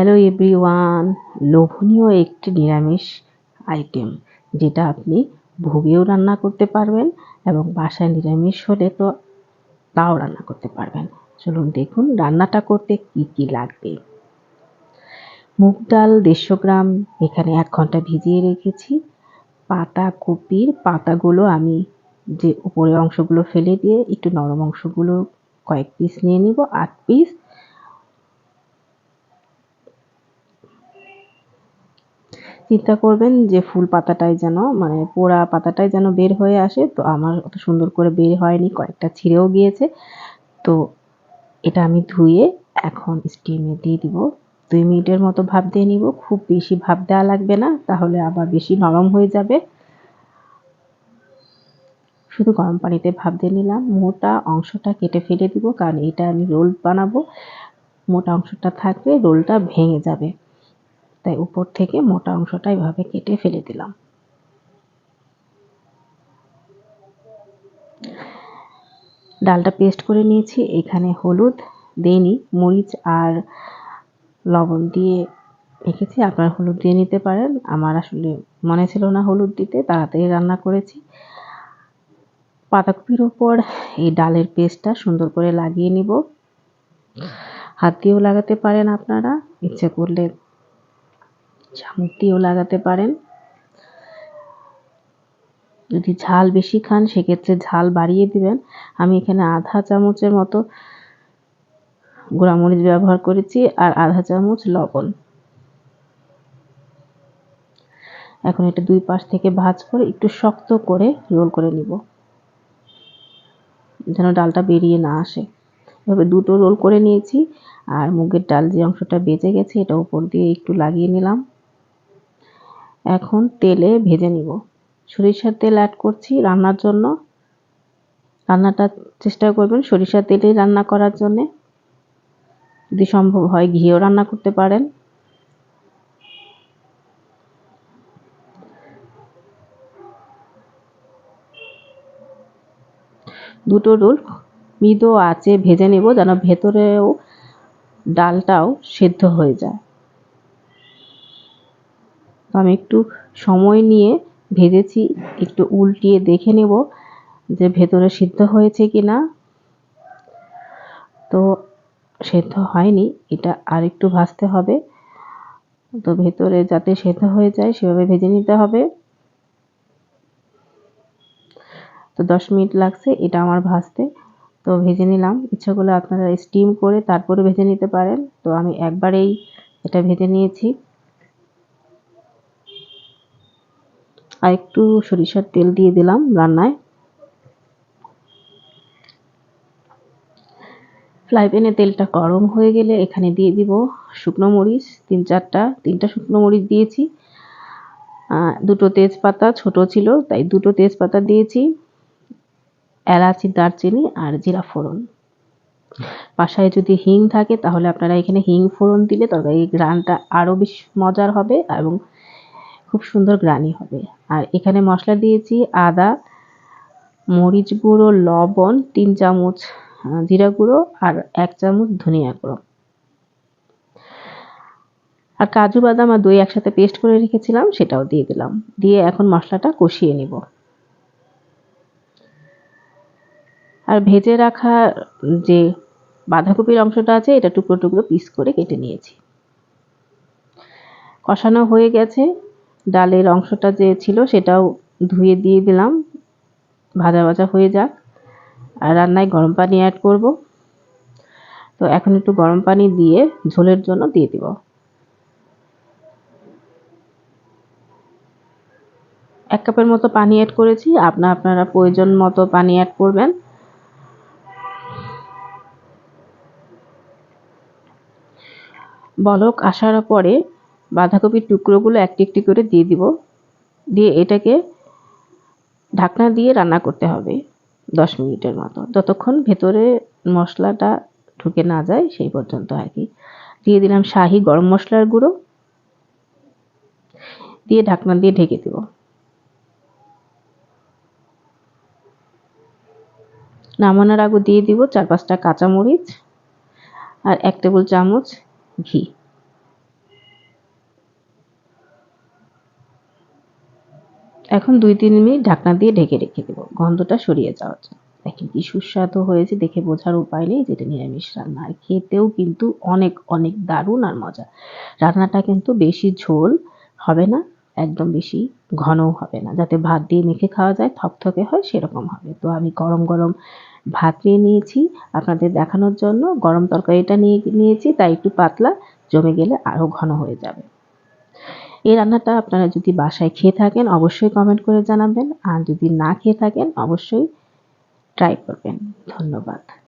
Hello everyone লোভনীয় একটি নিরামিষ আইটেম যেটা আপনি ভোগেও রান্না করতে পারবেন এবং বাসায় নিরামিষ হলে তো তাও রান্না করতে পারবেন। চলুন দেখুন রান্নাটা করতে কি কি লাগবে। মুগ ডাল দেড়শো গ্রাম, এখানে এক ঘণ্টা ভিজিয়ে রেখেছি। পাতা কপির পাতাগুলো আমি যে উপরের অংশগুলো ফেলে দিয়ে একটু নরম অংশগুলো কয়েক পিস নিয়ে নিব। আট পিস চিন্তা করবেন যে ফুল পাতাটাই যেন মানে পোড়া পাতাটাই যেন বের হয়ে আসে। তো আমার অত সুন্দর করে বের হয়নি, কয়েকটা ছিঁড়েও গিয়েছে। তো এটা আমি ধুয়ে এখন স্টিমে দিয়ে দিব। দুই মিনিটের মতো ভাপ দিয়ে নিব। খুব বেশি ভাপ দেওয়া লাগবে না, তাহলে আবার বেশি নরম হয়ে যাবে। শুধু গরম পানিতে ভাপ দিয়ে নিলাম। মোটা অংশটা কেটে ফেলে দিব, কারণ এটা আমি রোল বানাবো। মোটা অংশটা থাকলে রোলটা ভেঙে যাবে। তাই উপর থেকে মোটা অংশটা এভাবে কেটে ফেলে দিলাম। ডালটা পেস্ট করে নিয়েছি, এখানে হলুদ দেইনি মরিচ আর লবণ দিয়ে রেখেছি আপনারা হলুদ দিয়ে নিতে পারেন। আমার আসলে মনে ছিল না হলুদ দিতে, তাড়াতাড়ি রান্না করেছি। পাতাকপির উপর এই ডালের পেস্টটা সুন্দর করে লাগিয়ে নিব। হাত দিয়েও লাগাতে পারেন আপনারা। ইচ্ছে করলে চামচ লাগাতে পারেন। যদি ঝাল বেশি খান, সেক্ষেত্রে ঝাল বাড়িয়ে দিবেন। আমি এখানে আধা চামচের মতো গুঁড়ামরিচ ব্যবহার করেছি আর আধা চামচ লবণ। এখন এটা দুই পাশ থেকে ভাজ করে একটু শক্ত করে রোল করে নিব। যেন ডালটা বেরিয়ে না আসে। এভাবে দুটো রোল করে নিয়েছি আর মুগের ডাল যে অংশটা বেঁচে গেছে, এটা উপর দিয়ে একটু লাগিয়ে নিলাম। এখন তেলে ভেজে নিব। সরিষার তেল অ্যাড করছি রান্নার জন্য। রান্নাটা চেষ্টা করবেন সরিষার তেলেই রান্না করার জন্যে। যদি সম্ভব হয় ঘিও রান্না করতে পারেন। দুটো রোল মৃদু আছে ভেজে নেব যেন ভেতরেও ডালটাও সেদ্ধ হয়ে যায়। তো আমি একটু সময় নিয়ে ভেজেছি, একটু উল্টিয়ে দেখে নেব যে ভেতরে সিদ্ধ হয়েছে কি না তো সেদ্ধ হয়নি, এটা আর একটু ভাজতে হবে। তো ভেতরে যাতে সেদ্ধ হয়ে যায় সেভাবে ভেজে নিতে হবে। তো দশ মিনিট লাগছে, এটা আমার ভাজতে। তো ভেজে নিলাম, ইচ্ছা করলে আপনারা স্টিম করে তারপরে ভেজে নিতে পারেন। তো আমি একবারেই এটা ভেজে নিয়েছি। আর একটু সরিষার তেল দিয়ে দিলাম রান্নায়। ফ্রাই প্যানে তেলটা গরম হয়ে গেলে এখানে দিয়ে দিব শুকনো মরিচ, তিন চারটা, তিনটা শুকনো মরিচ দিয়েছি। দুটো তেজপাতা ছোট ছিল, তাই দুটো তেজপাতা দিয়েছি। এলাচি, দারচিনি আর জিরা ফোড়ন। বাসায় যদি হিং থাকে তাহলে আপনারা এখানে হিং ফোড়ন দিলে তরকারি গ্রানটা আরও বেশ মজার হবে এবং খুব সুন্দর গ্রানি হবে। আর এখানে মশলা দিয়েছি আদা, মরিচ গুঁড়ো, লবণ, তিন চামচ জিরা গুঁড়ো আর এক চামচ ধনিয়া গুঁড়ো। আর কাজু বাদাম আর দই একসাথে পেস্ট করে রেখেছিলাম, সেটাও দিয়ে দিলাম। দিয়ে এখন মশলাটা কষিয়ে নিব। আর ভেজে রাখা যে বাঁধাকপির অংশটা আছে, এটা টুকরো টুকরো পিস করে কেটে নিয়েছি। কষানো হয়ে গেছে। ডালের অংশটা যে ছিল সেটাও ধুয়ে দিয়ে দিলাম। ভাজা ভাজা হয়ে যাক। আর রান্নায় গরম পানি অ্যাড করব। তো এখন একটু গরম পানি দিয়ে ঝোলের জন্য দিয়ে দিব। এক কাপের মতো পানি অ্যাড করেছি। আপনার আপনারা প্রয়োজন মতো পানি অ্যাড করবেন। বলক আসার পরে বাঁধাকপির টুকরোগুলো একটি একটি করে দিয়ে দিব। দিয়ে এটাকে ঢাকনা দিয়ে রান্না করতে হবে দশ মিনিটের মতো। যতক্ষণ ভেতরে মশলাটা ঢুকে না যায় সেই পর্যন্ত আর কি। দিয়ে দিলাম শাহি গরম মশলার গুঁড়ো। দিয়ে ঢাকনা দিয়ে ঢেকে দেব। নামানোর আগে দিয়ে দিব চার পাঁচটা কাঁচামরিচ আর এক টেবিল চামচ ঘি। এখন দুই তিন মিনিট ঢাকনা দিয়ে ঢেকে রেখে দেবো। গন্ধটা সরিয়ে যাওয়ার জন্য। দেখেন কি সুস্বাদু হয়েছে, দেখে বোঝার উপায় নেই, যেটা নিরামিষ রান্না। আর খেতেও কিন্তু অনেক অনেক দারুণ আর মজা। রান্নাটা কিন্তু বেশি ঝোল হবে না, একদম বেশি ঘনও হবে না। যাতে ভাত দিয়ে মেখে খাওয়া যায়, থকথকে হয়, সেরকম হবে। তো আমি গরম গরম ভাত নিয়ে নিয়েছি আপনাদের দেখানোর জন্য। গরম তরকারিটা নিয়ে, নিয়েছি, তাই একটু পাতলা, জমে গেলে আরও ঘন হয়ে যাবে। এই রান্নাটা আপনারা যদি বাসায় খেয়ে থাকেন, অবশ্যই কমেন্ট করে জানাবেন। আর যদি না খেয়ে থাকেন, অবশ্যই ট্রাই করবেন। ধন্যবাদ।